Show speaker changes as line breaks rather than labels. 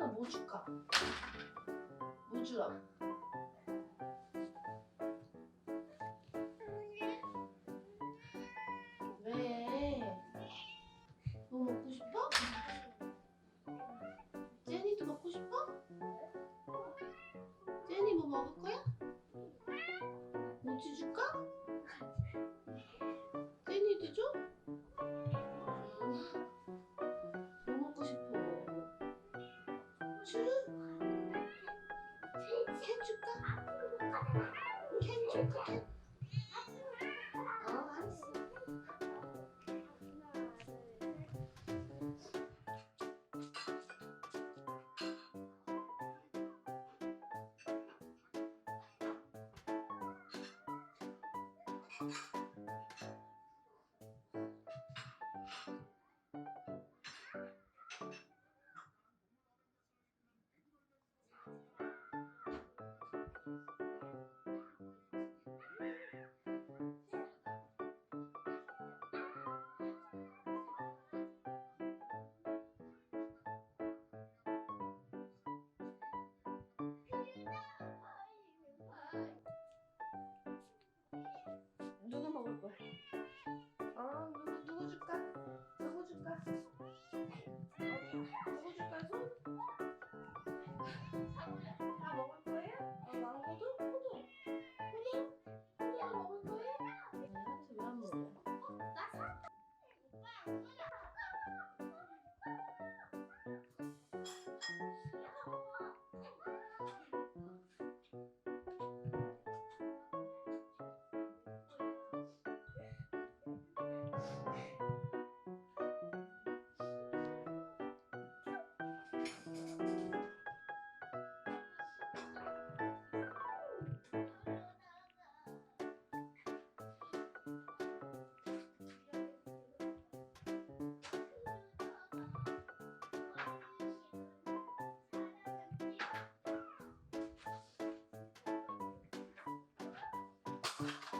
밥 있잖아 뭐 줄까? 뭐 주라? 왜? 뭐 먹고 싶어? 제니도 먹고 싶어? 제니 뭐 먹을 거야? 뭐지 줄까? 제니도 줘? 캔 줄까? 캔 줄까? 캔? 어, 알았어. 누 감사합니다.